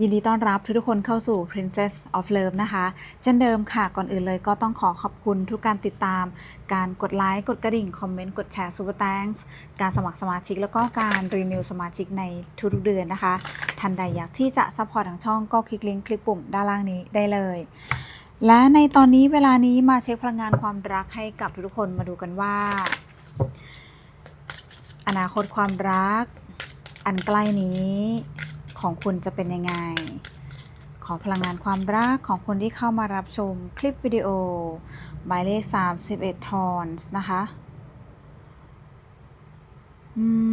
ยินดีต้อนรับทุกคนเข้าสู่ Princess of Love นะคะ เช่นเดิมค่ะ ก่อนอื่นเลยก็ต้องขอขอบคุณทุกการติดตาม การกดไลค์ กดกระดิ่ง คอมเมนต์ กดแชร์ Super Thanks การสมัครสมาชิก แล้วก็การรีนิวสมาชิกในทุกๆเดือนนะคะท่านใดอยากที่จะซัพพอร์ตทางช่องก็คลิกลิงก์คลิกปุ่มด้านล่างนี้ได้เลย และในตอนนี้เวลานี้มาเช็คพลังงานความรักให้กับทุกคนมาดูกันว่า อนาคตความรัก อันใกล้นี้ ของคุณจะเป็นยังไง ขอพลังงานความรักของคนที่เข้ามารับชมคลิปวิดีโอหมายเลข 31 ทอนส์นะคะ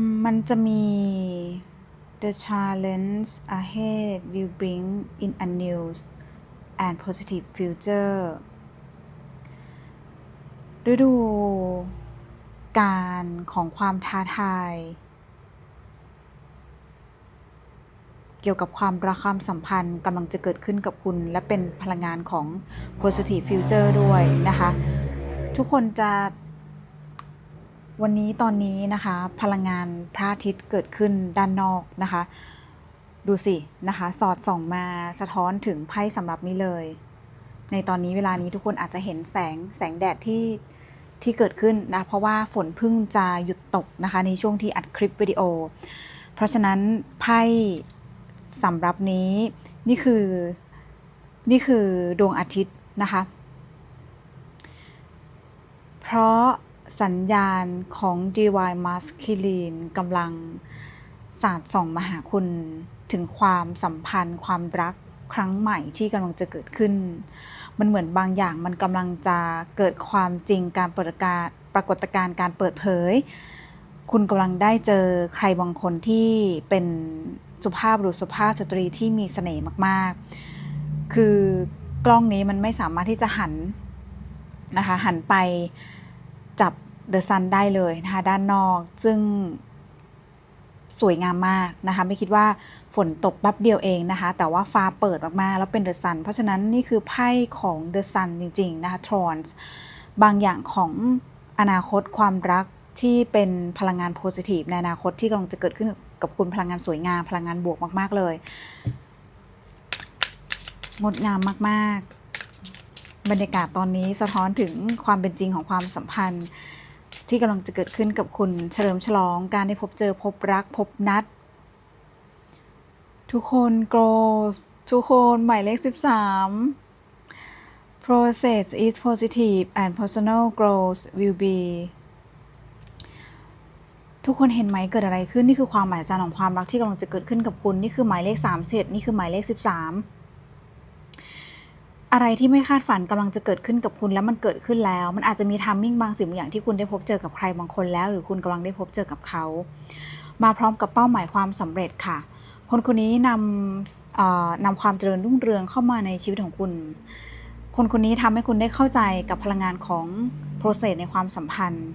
มมันจะมี the challenge ahead will bring in a new and positive future ฤดูการของความท้าทาย เกี่ยวกับความรักความสัมพันธ์กำลังจะเกิดขึ้นกับคุณ และเป็นพลังงานของ positive future ด้วยนะคะ ทุกคนจะวันนี้ตอนนี้นะคะ พลังงานพระอาทิตย์เกิดขึ้นด้านนอกนะคะ ดูสินะคะ สอดส่องมาสะท้อนถึงไพ่สำหรับนี้เลย ในตอนนี้เวลานี้ทุกคนอาจจะเห็นแสงแสงแดดที่ที่เกิดขึ้นนะ เพราะว่าฝนพิ่งจะหยุดตกนะคะ ในช่วงที่อัดคลิปวิดีโอ เพราะฉะนั้นไพ่ สำหรับนี้นี่คือนี่คือดวงอาทิตย์นะคะ เพราะสัญญาณของ Divine Masculine กำลังสาดส่องมาหาคุณถึงความสัมพันธ์ความรักครั้งใหม่ที่กำลังจะเกิดขึ้น มันเหมือนบางอย่างมันกำลังจะเกิดความจริงการปรากฏปรากฏการณ์การเปิดเผย คุณกำลังได้เจอใครบางคนที่เป็น สุภาพบุรุษสุภาพสตรีที่มีเสน่ห์มากๆ คือกล้องนี้มันไม่สามารถที่จะหันนะคะหันไปจับเดอะซันได้เลยนะคะด้านนอกซึ่งสวยงามมากนะคะไม่คิดว่าฝนตกแป๊บเดียวเองนะคะ แต่ว่าฟ้าเปิดมากๆ แล้วเป็นเดอะซันเพราะฉะนั้นนี่คือไพ่ของเดอะซันจริง ๆ นะคะทรอนส์บางอย่างของอนาคตความรักที่เป็นพลังงานโพซิทีฟในอนาคตที่กำลังจะเกิดขึ้น กับคุณพลังงานสวยงามพลังงานบวกมาก ๆ เลย งดงามมาก ๆ บรรยากาศตอนนี้สะท้อนถึงความเป็นจริงของความสัมพันธ์ ที่กำลังจะเกิดขึ้นกับคุณเฉลิมฉลอง การได้พบเจอพบรักพบนัด ทุกคนโกรธทุกคนหมายเลข 13 process is positive and personal growth will be ทุกคนเห็นไหมเกิดอะไรขึ้นนี่คือความหมายจารย์ของความรักที่กำลังจะเกิดขึ้นกับคุณนี่คือหมายเลข3เศษนี่คือหมายเลข 13 อะไรที่ไม่คาดฝันกำลังจะเกิดขึ้นกับคุณแล้วมันเกิดขึ้นแล้ว มันอาจจะมีทัมมิ่งบางสิ่งบางอย่างที่คุณได้พบเจอกับใครบางคนแล้ว หรือคุณกำลังได้พบเจอกับเขา มาพร้อมกับเป้าหมายความสำเร็จค่ะ คนคนนี้นำเอ่อนำความเจริญรุ่งเรืองเข้ามาในชีวิตของคุณ คนคนนี้ทำให้คุณได้เข้าใจกับพลังงานของโปรเซสในความสัมพันธ์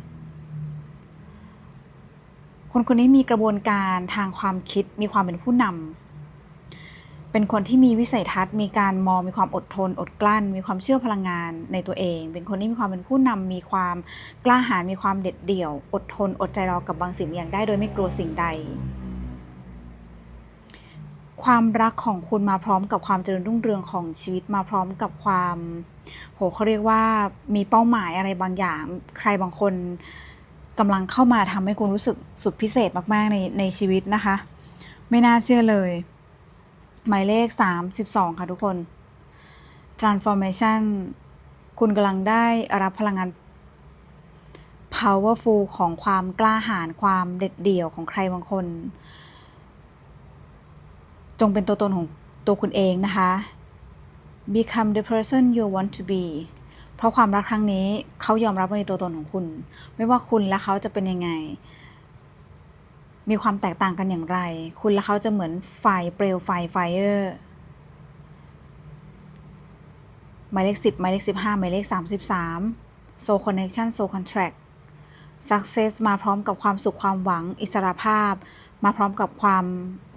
คนคนนี้มีกระบวนการทางความคิดมีความเป็นผู้นำเป็นคนที่มีวิสัยทัศน์ มีการมองมีความอดทน อดกลั้น มีความเชื่อพลังงานในตัวเอง เป็นคนที่มีความเป็นผู้นำมีความกล้าหาญมีความเด็ดเดี่ยว อดทน อดใจรอกับบางสิ่งบางอย่างได้ โดยไม่กลัวสิ่งใด ความรักของคุณมาพร้อมกับความเจริญรุ่งเรืองของชีวิตมาพร้อมกับความโหเขาเรียกว่ามีเป้าหมายอะไรบางอย่าง ใครบางคน กำลังเข้ามาทำให้คุณรู้สึกสุดพิเศษมาก ๆ ในในชีวิตนะคะ ไม่น่าเชื่อเลย หมายเลข 32 ค่ะทุกคน transformation คุณกำลังได้รับพลังงาน powerful ของความกล้าหาญความเด็ดเดี่ยวของใครบางคน จงเป็นตัวตนของตัวคุณเองนะคะ become the person you want to be เพราะความรักครั้งนี้เขายอมรับในตัวตนของคุณ ไม่ว่าคุณและเขาจะเป็นยังไง มีความแตกต่างกันอย่างไร คุณและเขาจะเหมือนไฟเปลวไฟไฟเออร์หมายเลข10หมายเลข15หมายเลข33 soul connection soul contract success มาพร้อมกับความสุขความหวังอิสรภาพ มาพร้อมกับความ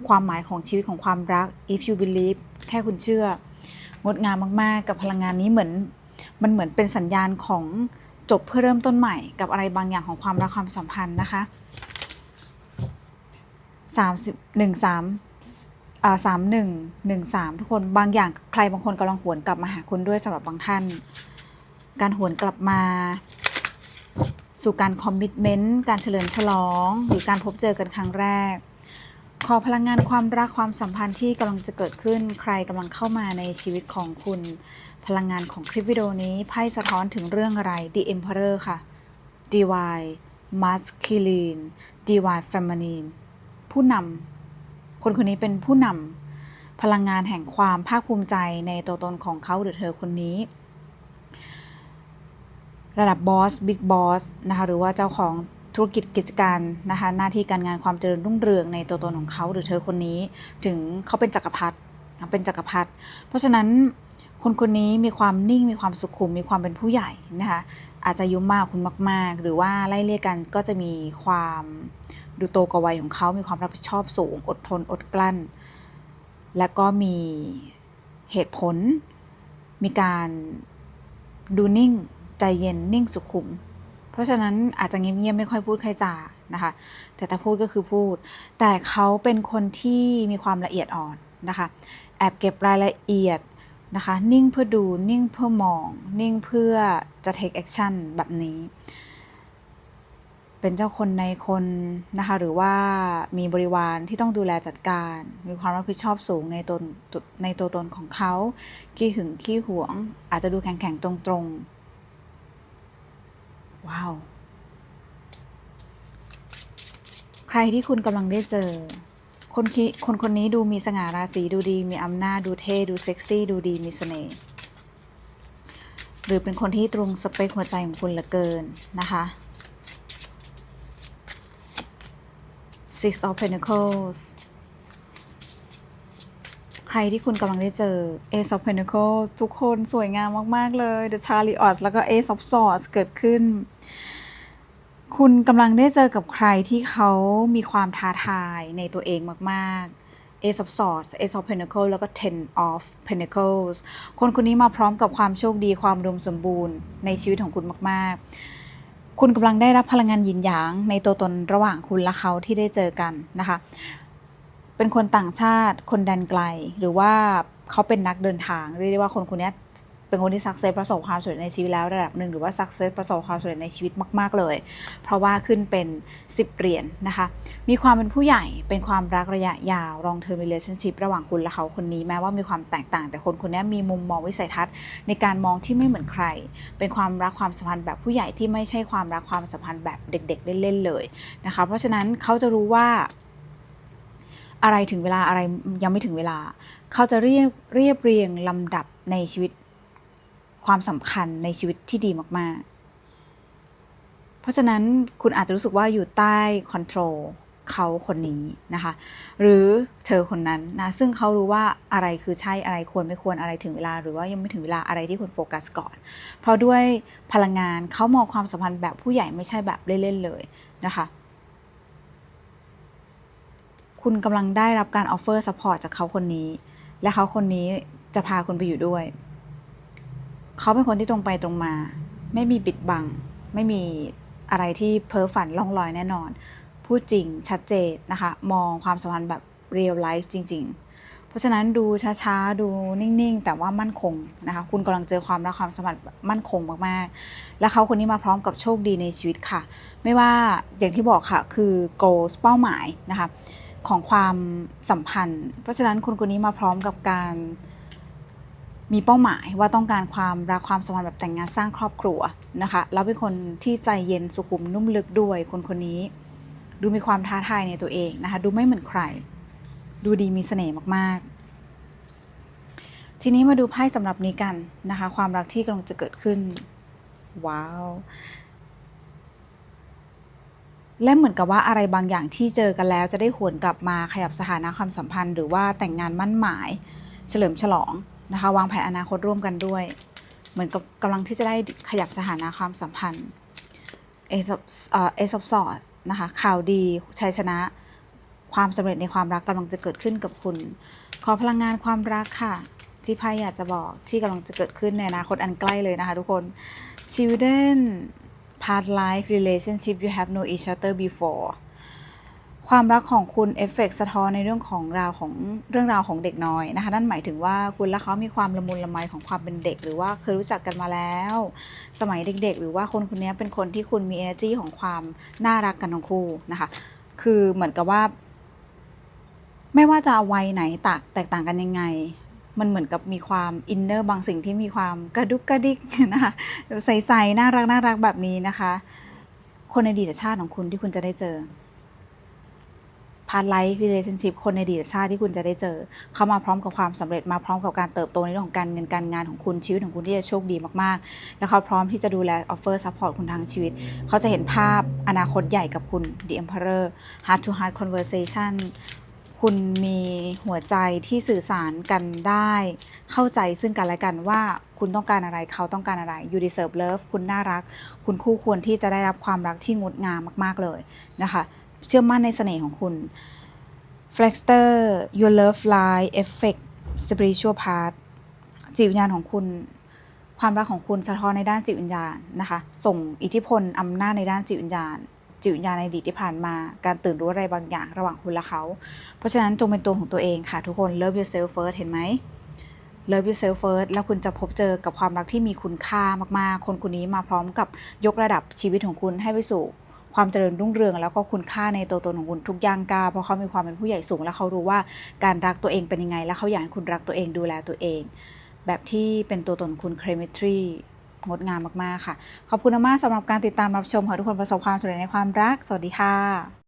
ความหมายของชีวิตของความรัก if you believe แค่คุณเชื่อ งดงามมาก ๆ กับพลังงานนี้เหมือน มันเหมือนเป็นสัญญาณของจบเพื่อเริ่มต้นใหม่ กับอะไรบางอย่างของความรักความสัมพันธ์นะคะสามสิบหนึ่งสามอ่าสามหนึ่งหนึ่งสามทุกคนบางอย่างใครบางคนกำลังหวนกลับมาหาคุณด้วยสำหรับบางท่าน การหวนกลับมา สู่การคอมมิชเมนต์การเฉลิมฉลอง หรือการพบเจอกันครั้งแรก ขอพลังงานความรักความสัมพันธ์ที่กำลังจะเกิดขึ้น ใครกำลังเข้ามาในชีวิตของคุณ พลังงานของคลิปวิดีโอนี้ไพ่สะท้อนถึงเรื่องอะไร The Emperor ค่ะ Divine Masculine Divine Feminine ผู้นำคนคนนี้เป็นผู้นำพลังงานแห่งความภาคภูมิใจในตัวตนของเขาหรือเธอคนนี้ ระดับบอสบิ๊กบอสนะคะหรือว่าเจ้าของธุรกิจกิจการนะคะหน้าที่การงานความเจริญรุ่งเรืองในตัวตนของเขาหรือเธอคนนี้ ถึงเขาเป็นจักรพรรดิเป็นจักรพรรดิเพราะฉะนั้น คนคนนี้มีความนิ่งมีความสุขุมมีความเป็นผู้ใหญ่นะคะอาจจะอายุมากคุณมาก ๆ หรือว่าไล่เรียกกันก็จะมีความดูโตกว่าวัยของเขา มีความรับผิดชอบสูง อดทน อดกลั้น และก็มีเหตุผล มีการดูนิ่ง ใจเย็น นิ่งสุขุม เพราะฉะนั้นอาจจะเงียบๆไม่ค่อยพูดใครจานะคะ แต่ถ้าพูดก็คือพูด แต่เขาเป็นคนที่มีความละเอียดอ่อนนะคะ แอบเก็บรายละเอียด นะคะ นิ่งเพื่อดู นิ่งเพื่อมอง นิ่งเพื่อจะ take action แบบนี้ เป็นเจ้าคนในคนนะคะ หรือว่ามีบริวารที่ต้องดูแลจัดการ มีความรับผิดชอบสูงในตนในตัวตนของเขา ขี้หึงขี้หวง อาจจะดูแข็งๆ ตรงๆ ว้าว ใครที่คุณกำลังได้เจอ คนคิคนคนนี้ดูมีสง่าราศีดูดี มีอำนาจดูเท่ดูเซ็กซี่ดูดีมีเสน่ห์หรือเป็นคนที่ตรงสเปคหัวใจของคุณเหลือเกินนะคะ Six of Pentacles ใครที่คุณกำลังได้เจอ Ace of Pentacles ทุกคนสวยงามมาก ๆ เลย The Chariot แล้วก็ Ace of Swords เกิดขึ้น คุณกำลังได้เจอกับใครที่เขามีความท้าทายในตัวเองมาก ๆ Ace of Swords Ace of Pentacles แล้วก็ Ten of Pentacles คนคนนี้มาพร้อมกับความโชคดีความรวมสมบูรณ์ในชีวิตของคุณมาก ๆ คุณกำลังได้รับพลังงานยินหยางในตัวตนระหว่างคุณและเขาที่ได้เจอกันนะคะ เป็นคนต่างชาติคนแดนไกล หรือว่าเขาเป็นนักเดินทาง เรียกได้ว่าคนคนนี้ เป็นคนที่สักเซสประสบความสำเร็จในชีวิตแล้วระดับหนึ่งหรือว่าสักเซสประสบความสำเร็จในชีวิตมาก ๆ เลย เพราะว่าขึ้นเป็น 10เหรียญนนะคะ มีความเป็นผู้ใหญ่เป็นความรักระยะยาว long term relationship ระหว่างคุณและเขาคนนี้แม้ว่ามีความแตกต่าง แต่คนคนนี้มีมุมมองวิสัยทัศน์ ในการมองที่ไม่เหมือนใคร เป็นความรักความสัมพันธ์แบบผู้ใหญ่ที่ไม่ใช่ความรักความสัมพันธ์แบบเด็ก ๆ เล่นๆเลยนะคะ เพราะฉะนั้นเขาจะรู้ว่าอะไรถึงเวลาอะไรยังไม่ถึงเวลา เขาจะเรียบเรียบเรียงลำดับในชีวิต ความสำคัญในชีวิตที่ดีมาก ๆ เพราะฉะนั้นคุณอาจจะรู้สึกว่าอยู่ใต้คอนโทรลเขาคนนี้นะคะ หรือเธอคนนั้นนะซึ่งเขารู้ว่าอะไรคือใช่อะไรควรไม่ควรอะไรถึงเวลา หรือว่ายังไม่ถึงเวลาอะไรที่ควรโฟกัสก่อน เพราะด้วยพลังงานเขามองความสัมพันธ์แบบผู้ใหญ่ไม่ใช่แบบเล่นๆเลยนะคะ คุณกำลังได้รับการออฟเฟอร์ซัพพอร์ตจากเขาคนนี้ และเขาคนนี้จะพาคุณไปอยู่ด้วย เขาเป็นคนที่ตรงไปตรงมา ไม่มีปิดบัง ไม่มีอะไรที่เพ้อฝันล่องลอยแน่นอน พูดจริงชัดเจนนะคะ มองความสัมพันธ์แบบเรียลไลฟ์จริง ๆ เพราะฉะนั้นดูช้าๆ ดูนิ่งๆ แต่ว่ามั่นคงนะคะ คุณกำลังเจอความรักความสัมพันธ์มั่นคงมากๆ และเขาคนนี้มาพร้อมกับโชคดีในชีวิตค่ะ ไม่ว่าอย่างที่บอกค่ะ คือ goals เป้าหมายนะคะของความสัมพันธ์ เพราะฉะนั้นคนคนนี้มาพร้อมกับการ มีเป้าหมายว่าต้องการความรักความสัมพันธ์แบบแต่งงานสร้างครอบครัวนะคะแล้วเป็นคนที่ใจเย็นสุขุมนุ่มลึกด้วยคนคนนี้ ดูมีความท้าทายในตัวเองนะคะดูไม่เหมือนใคร ดูดีมีเสน่ห์มากๆ ทีนี้มาดูไพ่สำหรับนี้กันนะคะความรักที่กำลังจะเกิดขึ้นว้าวและเหมือนกับว่าอะไรบางอย่างที่เจอกันแล้วจะได้หวนกลับมาขยับสถานะความสัมพันธ์ หรือว่าแต่งงานมั่นหมาย เฉลิมฉลอง นะคะ วางแผนอนาคตร่วมกันด้วย เหมือนกับกำลังที่จะได้ขยับสถานะความสัมพันธ์เอซเอซอบสอสนะคะข่าวดีชัยชนะ ความสำเร็จในความรักกำลังจะเกิดขึ้นกับคุณ ขอพลังงานความรักค่ะ ที่ไพ่อยากจะบอกที่กำลังจะเกิดขึ้นในอนาคตอันใกล้เลยนะคะทุกคน children past life relationship you have known each other before ความรักของคุณเอฟเฟกต์สะท้อนในเรื่องของราวของเรื่องราวของเด็กน้อยนะคะ นั่นหมายถึงว่าคุณและเขามีความละมุนละไมของความเป็นเด็ก หรือว่าเคยรู้จักกันมาแล้ว สมัยเด็ก ๆ หรือว่าคนคนนี้เป็นคนที่คุณมี energy ของความน่ารักกันทั้งคู่นะคะ คือเหมือนกับว่า ไม่ว่าจะวัยไหนตกแตกต่างกันยังไง มันเหมือนกับมีความอินเนอร์บางสิ่งที่มีความกระดุกกระดิกนะคะใสๆน่ารักน่ารักแบบนี้นะคะ คนในดีตชาติของคุณที่คุณจะได้เจอ พาร์ทไลฟ์ relationship คนในอดีตชาติที่คุณจะได้เจอ เข้ามาพร้อมกับความสำเร็จมาพร้อมกับการเติบโตในเรื่องของการเงินการงานของคุณชีวิตของคุณที่จะโชคดีมากๆ แล้วเขาพร้อมที่จะดูแล offer support คุณทางชีวิต เขาจะเห็นภาพอนาคตใหญ่กับคุณ The Emperor Heart to Heart Conversation คุณมีหัวใจที่สื่อสารกันได้ เข้าใจซึ่งกันและกันว่าคุณต้องการอะไรเขาต้องการอะไร you deserve love คุณน่ารัก คุณคู่ควรที่จะได้รับความรักที่งดงามมาก ๆเลยนะคะ เชื่อมั่นในเสน่ห์ของคุณ Flexter your love life effect spiritual part จิตวิญญาณของคุณ ความรักของคุณสะท้อนในด้านจิตวิญญาณนะคะ ส่งอิทธิพลอำนาจในด้านจิตวิญญาณ จิตวิญญาณในอดีตที่ผ่านมา การตื่นรู้อะไรบางอย่างระหว่างคุณและเขา เพราะฉะนั้นจงเป็นตัวของตัวเองค่ะ ทุกคน love yourself first เห็นไหม love yourself first แล้วคุณจะพบเจอกับความรักที่มีคุณค่ามากๆ คนคนนี้มาพร้อมกับยกระดับชีวิตของคุณให้ไปสู่ ความเจริญรุ่งเรือง แล้วก็คุณค่าในตัวตนของคุณทุกย่างก้าวเพราะเขามีความเป็นผู้ใหญ่สูง และเขารู้ว่าการรักตัวเองเป็นยังไง แล้วเขาอยากให้คุณรักตัวเองดูแลตัวเอง แบบที่เป็นตัวตนคุณ c r e m e t r y งดงามมาก ๆ ค่ะ ขอบคุณมากสำหรับการติดตามรับชมขอให้ทุกคนประสบความสำเร็จในความรัก สวัสดีค่ะ